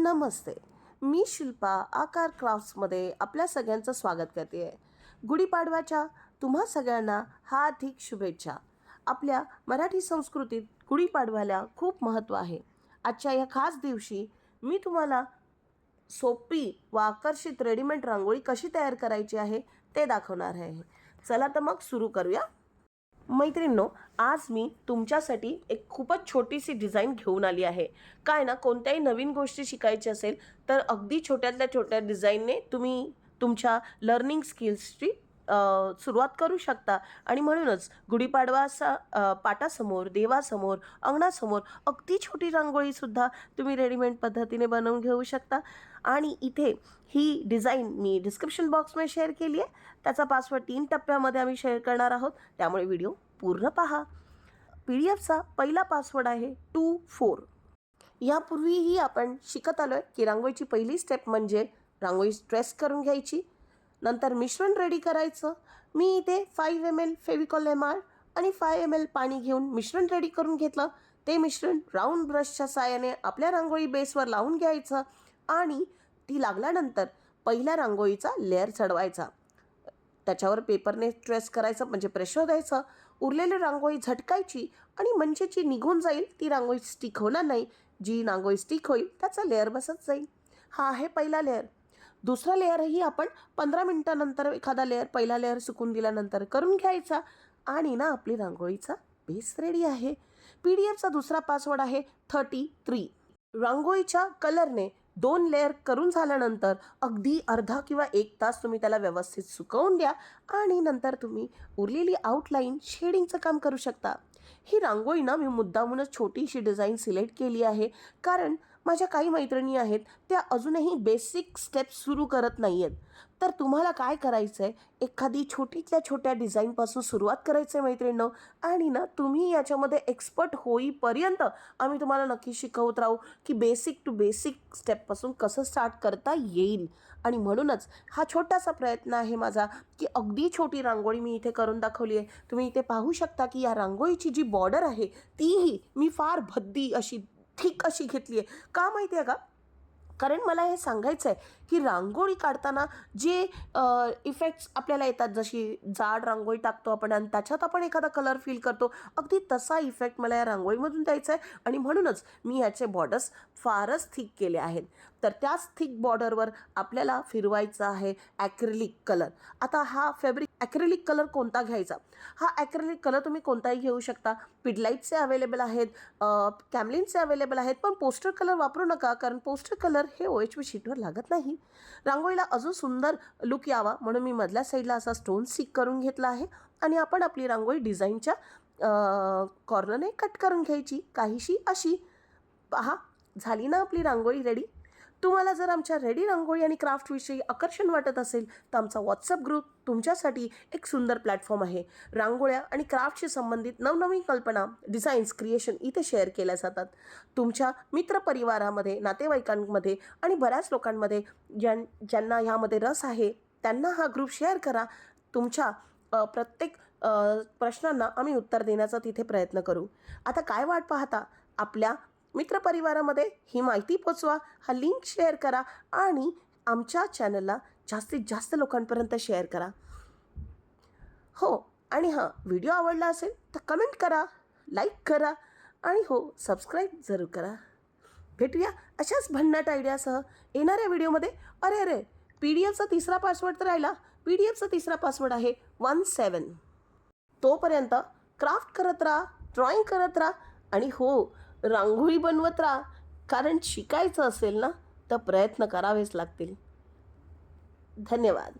नमस्ते मी शिल्पा आकार क्राफ्ट्समध्ये आपल्या सगळ्यांचं स्वागत करते. आहे गुढीपाडव्याच्या तुम्हा सगळ्यांना हार्दिक शुभेच्छा. आपल्या मराठी संस्कृतीत गुढीपाडव्याला खूप महत्त्व आहे. आजच्या या खास दिवशी मी तुम्हाला सोपी व आकर्षित रेडीमेड रांगोळी कशी तयार करायची आहे ते दाखवणार आहे. चला तर मग सुरू करूया. मैत्रिणींनो आज मी तुमच्यासाठी एक खूपच छोटीशी डिझाईन घेऊन आली आहे. काय ना कोणत्याही नवीन गोष्टी शिकायची असेल तर अगदी छोट्यातल्या छोट्या डिझाईनने तुम्ही तुमच्या लर्निंग स्किल्सची सुरुवात करू शकता. आणि म्हणूनच गुढीपाडवासा पाटासमोर देवासमोर अंगणासमोर अगदी छोटी रांगोळीसुद्धा तुम्ही रेडीमेड पद्धतीने बनवून घेऊ शकता. आणि इथे ही डिझाईन मी डिस्क्रिप्शन बॉक्समध्ये शेअर केली आहे. त्याचा पासवर्ड तीन टप्प्यामध्ये आम्ही शेअर करणार आहोत. त्यामुळे व्हिडिओ पूर्ण पहा. पी डी एफचा पहिला पासवर्ड आहे टू फोर. यापूर्वीही आपण शिकत आलो आहे की रांगोळीची पहिली स्टेप म्हणजे रांगोळी स्ट्रेस करून घ्यायची. नंतर मिश्रण रेडी करायचं. मी इथे five M L Fevicol M R आणि फाय एम एल पाणी घेऊन मिश्रण रेडी करून घेतलं. ते मिश्रण राऊंड ब्रशच्या साहाय्याने आपल्या रांगोळी बेसवर लावून घ्यायचं आणि ती लागल्यानंतर पहिल्या रांगोळीचा लेअर चढवायचा. त्याच्यावर पेपरने ट्रेस करायचं म्हणजे प्रेशर द्यायचं. उरलेली रांगोळी झटकायची आणि म्हणजे जी निघून जाईल. ती रांगोळी स्टिक होणार नाही. जी रांगोळी स्टिक होईल त्याचा लेअर बसत जाईल. हा आहे पहिला लेअर दुसरा लेअरही आपण पंधरा मिनटानंतर एखादा लेअर पहिला लेअर सुकून दिल्यानंतर करून घ्यायचा आणि ना आपली रांगोळीचा बेस रेडी आहे. पी डी एफचा दुसरा पासवर्ड आहे थर्टी थ्री. रांगोळीच्या कलरने दोन लेअर करून झाल्यानंतर अगदी अर्धा किंवा एक तास तुम्ही त्याला व्यवस्थित सुकवून द्या आणि नंतर तुम्ही उरलेली आउटलाईन शेडिंगचं काम करू शकता. ही रांगोळी ना मी मुद्दामूनच छोटीशी डिझाईन सिलेक्ट केली आहे. कारण माझ्या काही मैत्रिणी आहेत त्या अजूनही बेसिक स्टेप्स सुरू करत नाही आहेत तर तुम्हाला काय करायचं आहे एखादी छोटीतल्या छोट्या डिझाईनपासून सुरुवात करायचं आहे मैत्रिणीनं. आणि ना तुम्ही याच्यामध्ये एक्सपर्ट होईपर्यंत आम्ही तुम्हाला नक्की शिकवत राहू की बेसिक टू बेसिक स्टेपपासून कसं स्टार्ट करता येईल. आणि म्हणूनच हा छोटासा प्रयत्न आहे माझा की अगदी छोटी रांगोळी मी इथे करून दाखवली आहे. तुम्ही इथे पाहू शकता की या रांगोळीची जी बॉर्डर आहे तीही मी फार भद्दी अशी थिक अशी घेतली आहे. का माहिती आहे का? कारण मला हे सांगायचं आहे की रांगोळी काढताना जे इफेक्ट्स आपल्याला येतात जशी जाड रांगोळी टाकतो आपण आणि त्याच्यात आपण एखादा कलर फील करतो अगदी तसा इफेक्ट मला या रांगोळीमधून द्यायचा आहे. आणि म्हणूनच मी याचे बॉर्डर्स फारच थिक केले आहेत. तर त्याच थिक बॉर्डरवर आपल्याला फिरवायचा आहे ॲक्रिलिक कलर आता हा फॅब्रिक ॲक्रिलिक कलर कोणता घ्यायचा? हा ॲक्रिलिक कलर तुम्ही कोणताही घेऊ शकता. पिडलाईटचे अवेलेबल आहेत कॅमलिनचे अवेलेबल आहेत. पण पोस्टर कलर वापरू नका कारण पोस्टर कलर हे ओ एच पी शीटवर लागत नाही. रांगोळीला अजून सुंदर लुक यावा म्हणून मी मधल्या साईडला असा स्टोन सिक करून घेतला आहे. आणि आपण आपली रांगोळी डिझाईनच्या कॉर्नरने कट करून घ्यायची. काहीशी अशी पहा झाली ना आपली रांगोळी रेडी तुम्हाला जर आमच्या रेडी रांगोळी आणि क्राफ्टविषयी आकर्षण वाटत असेल तर आमचा व्हॉट्सअप ग्रुप तुमच्यासाठी एक सुंदर प्लॅटफॉर्म आहे. रांगोळ्या आणि क्राफ्टशी संबंधित नवनवीन कल्पना डिझाईन्स क्रिएशन इथे शेअर केल्या जातात. तुमच्या मित्रपरिवारामध्ये नातेवाईकांमध्ये आणि बऱ्याच लोकांमध्ये ज्यां ज्यांना ह्यामध्ये रस आहे त्यांना हा ग्रुप शेअर करा. तुमच्या प्रत्येक प्रश्नांना आम्ही उत्तर देण्याचा तिथे प्रयत्न करू. आता काय वाट पाहता? आपल्या मित्रपरिवारामध्ये ही माहिती पोचवा हा लिंक शेअर करा आणि आमच्या चॅनलला जास्तीत जास्त लोकांपर्यंत शेअर करा. हो आणि हां व्हिडिओ आवडला असेल तर कमेंट करा लाईक करा आणि हो सबस्क्राईब जरूर करा. भेटूया अशाच भन्नाट आयडियासह येणाऱ्या व्हिडिओमध्ये अरे अरे पी डी एफचा तिसरा पासवर्ड तर राहिला. पी डी एफचा तिसरा पासवर्ड आहे वन सेवन तोपर्यंत क्राफ्ट करत राहा ड्रॉइंग करत राहा आणि हो रांगोळी बनवत राहा. कारण शिकायचं असेल ना तर प्रयत्न करावेच लागतील. धन्यवाद.